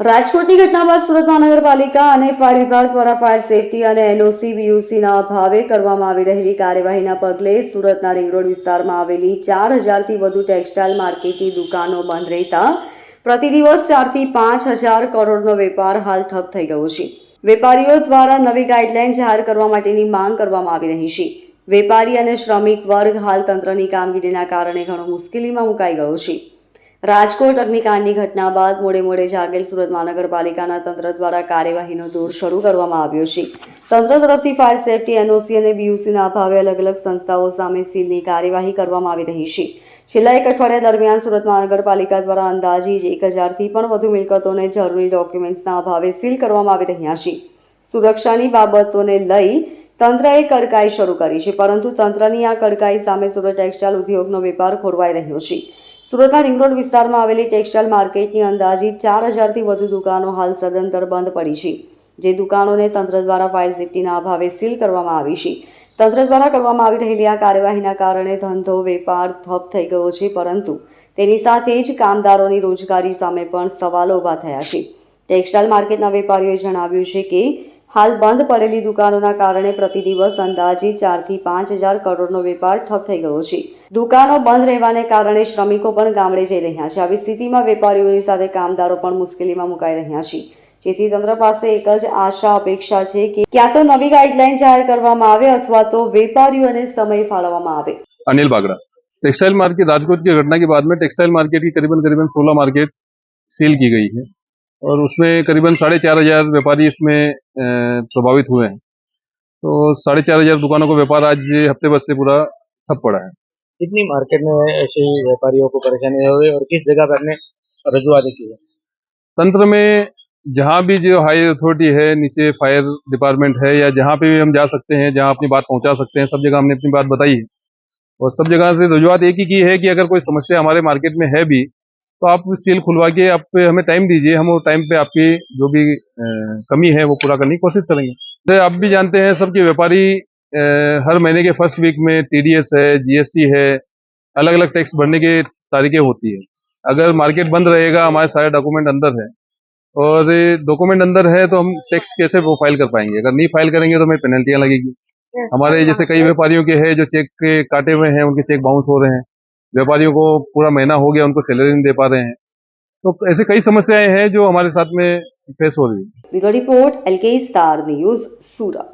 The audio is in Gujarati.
રાજકોટની ઘટના બાદ સુરત મહાનગરપાલિકા અને ફાયર વિભાગ દ્વારા ફાયર સેફટી અને એનઓસી વીયુસીના અભાવે કરવામાં આવી રહેલી કાર્યવાહીના પગલે સુરતના રિંગ રોડ વિસ્તારમાં આવેલી ચાર હજારથી વધુ ટેક્સટાઇલ માર્કેટની દુકાનો બંધ રહેતા પ્રતિ દિવસ ચારથી પાંચ હજાર કરોડનો વેપાર હાલ ઠપ થઈ ગયો છે. વેપારીઓ દ્વારા નવી ગાઈડલાઇન જાહેર કરવા માટેની માંગ કરવામાં આવી રહી છે. વેપારી અને શ્રમિક વર્ગ હાલ તંત્રની કામગીરીના કારણે ઘણો મુશ્કેલીમાં મુકાઈ ગયો છે. રાજકોટ અગ્નિકાંડની ઘટના બાદ મોડે મોડે જાગેલ સુરત મહાનગરપાલિકાના તંત્ર દ્વારા કાર્યવાહીનો દોર શરૂ કરવામાં આવ્યો છે. તંત્ર તરફથી ફાયર સેફટી, એનઓસી અને બીયુસીના અભાવે અલગ અલગ સંસ્થાઓ સામે સીલની કાર્યવાહી કરવામાં આવી રહી છે. છેલ્લા એક અઠવાડિયા દરમિયાન સુરત મહાનગરપાલિકા દ્વારા અંદાજી એક હજારથી પણ વધુ મિલકતોને જરૂરી ડોક્યુમેન્ટ્સના અભાવે સીલ કરવામાં આવી રહ્યા છે. સુરક્ષાની બાબતોને લઈ તંત્રએ કડકાઈ શરૂ કરી છે, પરંતુ તંત્રની આ કડકાઈ સામે સુરત ટેક્સટાઇલ ઉદ્યોગનો વેપાર ખોરવાઈ રહ્યો છે. સુરતના રિંગ વિસ્તારમાં આવેલી ટેક્સટાઇલ માર્કેટની અંદાજિત ચાર હજારથી વધુ દુકાનો હાલ સદંતર બંધ પડી છે. જે દુકાનોને તંત્ર દ્વારા ફાયર સેફટીના અભાવે સીલ કરવામાં આવી છે. તંત્ર દ્વારા કરવામાં આવી રહેલી આ કાર્યવાહીના કારણે ધંધો, વેપાર ઠપ થઈ ગયો છે, પરંતુ તેની સાથે જ કામદારોની રોજગારી સામે પણ સવાલો ઊભા થયા છે. ટેક્સટાઇલ માર્કેટના વેપારીઓએ જણાવ્યું છે કે હાલ બંધ પડેલી દુકાનોના કારણે પ્રતિ દિવસ અંદાજિત ચારથી પાંચ હજાર કરોડનો વેપાર ઠપ થઈ ગયો છે દુકાનો બંધ રહેવાને કારણે શ્રમિકો પણ ગામડે જઈ રહ્યા છે આવી સ્થિતિમાં વેપારીઓની સાથે કામદારો પણ મુશ્કેલીમાં મુકાઈ રહ્યા છે જેથી તંત્ર પાસે એક જ આશા અપેક્ષા છે કે ક્યાં તો નવી ગાઈડલાઈન જાહેર કરવામાં આવે અથવા તો વેપારીઓને સમય ફાળવવામાં આવે अनिल बागड़ा टेक्सटाइल मार्केट राजकोट की घटना के बाद में टेक्सटाइल मार्केट की करीबन करीबन 16 मार्केट सील की गई है और उसमें करीबन साढ़े चार हज़ार व्यापारी इसमें प्रभावित हुए हैं। तो साढ़े चार हज़ार दुकानों का व्यापार आज हफ़्ते भर से पूरा ठप पड़ा है। कितनी मार्केट में ऐसे व्यापारियों को परेशानी हुई और किस जगह पर रजुआत की है? तंत्र में जहाँ भी जो हाई अथॉरिटी है नीचे फायर डिपार्टमेंट है या जहाँ पे भी हम जा सकते हैं जहाँ अपनी बात पहुँचा सकते हैं सब जगह हमने अपनी बात बताई है। और सब जगह से रजुआत एक ही की है कि अगर कोई समस्या हमारे मार्केट में है भी तो आप सील खुलवा के आप हमें टाइम दीजिए हम वो टाइम पे आपकी जो भी कमी है वो पूरा करने की कोशिश करेंगे। जैसे आप भी जानते हैं सबके व्यापारी हर महीने के फ़र्स्ट वीक में टीडीएस है जीएसटी है अलग अलग टैक्स भरने की तारीखें होती है। अगर मार्केट बंद रहेगा हमारे सारे डॉक्यूमेंट अंदर है। और डॉक्यूमेंट अंदर है तो हम टैक्स कैसे वो फ़ाइल कर पाएँगे? अगर नहीं फ़ाइल करेंगे तो हमें पेनल्टियाँ लगेगी। हमारे जैसे कई व्यापारियों के हैं जो चेक के काटे हुए हैं उनके चेक बाउंस हो रहे हैं। व्यापारियों को पूरा महीना हो गया उनको सैलरी नहीं दे पा रहे हैं तो ऐसे कई समस्याएं हैं जो हमारे साथ में फेस हो रही है bureau report L K star news Surat